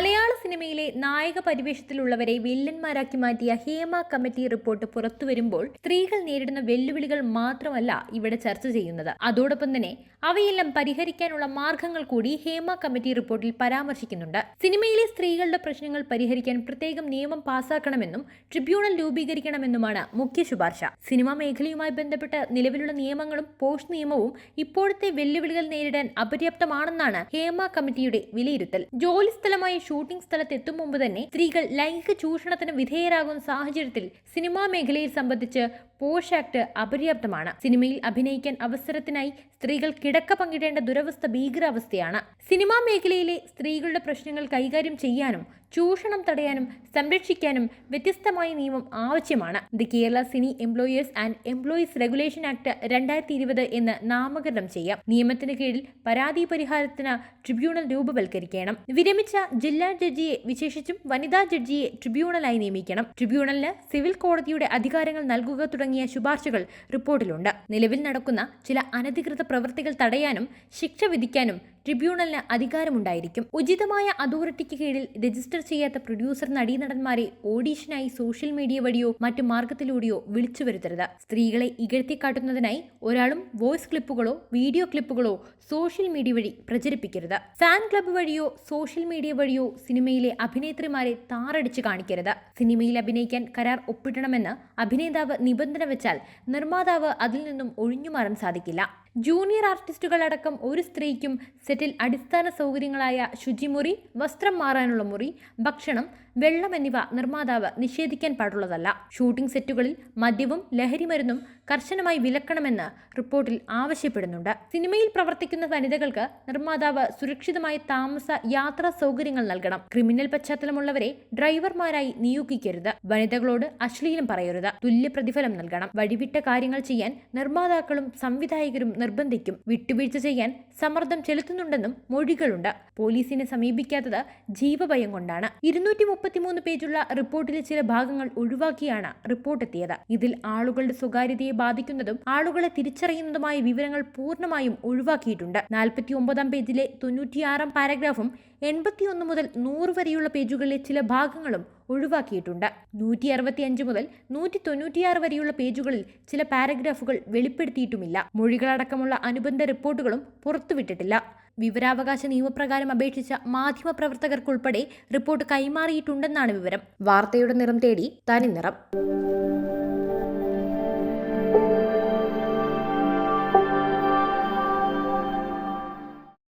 മലയാള സിനിമയിലെ നായക പരിവേഷത്തിലുള്ളവരെ വില്ലന്മാരാക്കി മാറ്റിയ ഹേമ കമ്മിറ്റി റിപ്പോർട്ട് പുറത്തു വരുമ്പോൾ സ്ത്രീകൾ നേരിടുന്ന വെല്ലുവിളികൾ മാത്രമല്ല ഇവിടെ ചർച്ച ചെയ്യുന്നത്. അതോടൊപ്പം തന്നെ അവയെല്ലാം പരിഹരിക്കാനുള്ള മാർഗങ്ങൾ കൂടി ഹേമ കമ്മിറ്റി റിപ്പോർട്ടിൽ പരാമർശിക്കുന്നുണ്ട്. സിനിമയിലെ സ്ത്രീകളുടെ പ്രശ്നങ്ങൾ പരിഹരിക്കാൻ പ്രത്യേകം നിയമം പാസാക്കണമെന്നും ട്രിബ്യൂണൽ രൂപീകരിക്കണമെന്നുമാണ് മുഖ്യ ശുപാർശ. സിനിമാ മേഖലയുമായി ബന്ധപ്പെട്ട നിലവിലുള്ള നിയമങ്ങളും പോസ്റ്റ് നിയമവും ഇപ്പോഴത്തെ വെല്ലുവിളികൾ നേരിടാൻ അപര്യാപ്തമാണെന്നാണ് ഹേമ കമ്മിറ്റിയുടെ വിലയിരുത്തൽ. ജോലിസ്ഥലമായി ഷൂട്ടിംഗ് സ്ഥലത്ത് എത്തും മുമ്പ് തന്നെ സ്ത്രീകൾ ലൈംഗിക ചൂഷണത്തിന് വിധേയരാകുന്ന സാഹചര്യത്തിൽ സിനിമാ മേഖലയിൽ സംബന്ധിച്ച് പോഷ് ആക്ട് അപര്യാപ്തമാണ്. സിനിമയിൽ അഭിനയിക്കാൻ അവസരത്തിനായി സ്ത്രീകൾ കിടക്ക പങ്കിടേണ്ട ദുരവസ്ഥ ഭീകരാവസ്ഥയാണ്. സിനിമാ മേഖലയിലെ സ്ത്രീകളുടെ പ്രശ്നങ്ങൾ കൈകാര്യം ചെയ്യാനും ചൂഷണം തടയാനും സംരക്ഷിക്കാനും വ്യത്യസ്തമായ നിയമം ആവശ്യമാണ്. The Kerala cine employers and employees regulation act രണ്ടായിരത്തി ഇരുപത് എന്ന് നാമകരണം ചെയ്യാം. നിയമത്തിന് കീഴിൽ പരാതി പരിഹാരത്തിന് ട്രിബ്യൂണൽ രൂപവൽക്കരിക്കണം. വിരമിച്ച ജില്ലാ ജഡ്ജിയെ വിശേഷിച്ചും വനിതാ ജഡ്ജിയെ ട്രിബ്യൂണലായി നിയമിക്കണം. ട്രിബ്യൂണലിന് സിവിൽ കോടതിയുടെ അധികാരങ്ങൾ നൽകുക തുടങ്ങിയ ശുപാർശകൾ റിപ്പോർട്ടിലുണ്ട്. നിലവിൽ നടക്കുന്ന ചില അനധികൃത പ്രവൃത്തികൾ തടയാനും ശിക്ഷ വിധിക്കാനും ട്രിബ്യൂണലിന് അധികാരമുണ്ടായിരിക്കും. ഉചിതമായ അതോറിറ്റിക്ക് കീഴിൽ രജിസ്റ്റർ ചെയ്യാത്ത പ്രൊഡ്യൂസർ നടീനടന്മാരെ ഓഡീഷനായി സോഷ്യൽ മീഡിയ വഴിയോ മറ്റു മാർഗത്തിലൂടെയോ വിളിച്ചു വരുത്തരുത്. സ്ത്രീകളെ ഇകഴ്ത്തിക്കാട്ടുന്നതിനായി ഒരാളും വോയിസ് ക്ലിപ്പുകളോ വീഡിയോ ക്ലിപ്പുകളോ സോഷ്യൽ മീഡിയ വഴി പ്രചരിപ്പിക്കരുത്. ഫാൻ ക്ലബ്ബ് വഴിയോ സോഷ്യൽ മീഡിയ വഴിയോ സിനിമയിലെ അഭിനേത്രിമാരെ താറടിച്ച് കാണിക്കരുത്. സിനിമയിൽ അഭിനയിക്കാൻ കരാർ ഒപ്പിടണമെന്ന് അഭിനേതാവ് നിബന്ധന വെച്ചാൽ നിർമ്മാതാവ് അതിൽ നിന്നും ഒഴിഞ്ഞുമാറാൻ സാധിക്കില്ല. ജൂനിയർ ആർട്ടിസ്റ്റുകൾ അടക്കം ഒരു സ്ത്രീക്കും സെറ്റിൽ അടിസ്ഥാന സൗകര്യങ്ങളായ ശുചിമുറി വസ്ത്രം മാറാനുള്ള മുറി ഭക്ഷണം വെള്ളം എന്നിവ നിർമ്മാതാവ് നിഷേധിക്കാൻ പാടുള്ളതല്ല. ഷൂട്ടിംഗ് സെറ്റുകളിൽ മദ്യവും ലഹരിമരുന്നും കർശനമായി വിലക്കണമെന്ന് റിപ്പോർട്ടിൽ ആവശ്യപ്പെടുന്നുണ്ട്. സിനിമയിൽ പ്രവർത്തിക്കുന്ന വനിതകൾക്ക് നിർമ്മാതാവ് സുരക്ഷിതമായ താമസ യാത്രാ സൗകര്യങ്ങൾ നൽകണം. ക്രിമിനൽ പശ്ചാത്തലമുള്ളവരെ ഡ്രൈവർമാരായി നിയോഗിക്കരുത്. വനിതകളോട് അശ്ലീലം പറയരുത്. തുല്യ പ്രതിഫലം നൽകണം. വഴിവിട്ട കാര്യങ്ങൾ ചെയ്യാൻ നിർമ്മാതാക്കളും സംവിധായകരും നിർബന്ധിക്കും. വിട്ടുവീഴ്ച ചെയ്യാൻ സമ്മർദ്ദം ചെലുത്തുന്നുണ്ടെന്നും മൊഴികളുണ്ട്. പോലീസിനെ സമീപിക്കാത്തത് ജീവഭയം കൊണ്ടാണ്. ഇരുന്നൂറ്റി മുപ്പത്തിമൂന്ന് പേജുള്ള റിപ്പോർട്ടിലെ ചില ഭാഗങ്ങൾ ഒഴിവാക്കിയാണ് റിപ്പോർട്ട് എത്തിയത് ഇതിൽ ആളുകളുടെ സ്വകാര്യതയെ ബാധിക്കുന്നതും ആളുകളെ തിരിച്ചറിയുന്നതുമായ വിവരങ്ങൾ പൂർണമായും ഒഴിവാക്കിയിട്ടുണ്ട്. നാൽപ്പത്തി ഒമ്പതാം പേജിലെ തൊണ്ണൂറ്റിയാറാം പാരഗ്രാഫും എൺപത്തിയൊന്ന് മുതൽ നൂറ് വരെയുള്ള പേജുകളിലെ ചില ഭാഗങ്ങളും ഒഴിവാക്കിയിട്ടുണ്ട്. നൂറ്റി അറുപത്തിയഞ്ച് മുതൽ നൂറ്റി തൊണ്ണൂറ്റിയാറ് വരെയുള്ള പേജുകളിൽ ചില പാരഗ്രാഫുകൾ വെളിപ്പെടുത്തിയിട്ടുമില്ല. മൊഴികളടക്കമുള്ള അനുബന്ധ റിപ്പോർട്ടുകളും പുറത്തുവിട്ടിട്ടില്ല. വിവരാവകാശ നിയമപ്രകാരം അപേക്ഷിച്ച മാധ്യമപ്രവർത്തകർക്കുൾപ്പെടെ റിപ്പോർട്ട് കൈമാറിയിട്ടുണ്ടെന്നാണ് വിവരം. വാർത്തയുടെ നിറം തേടി തനി നിറം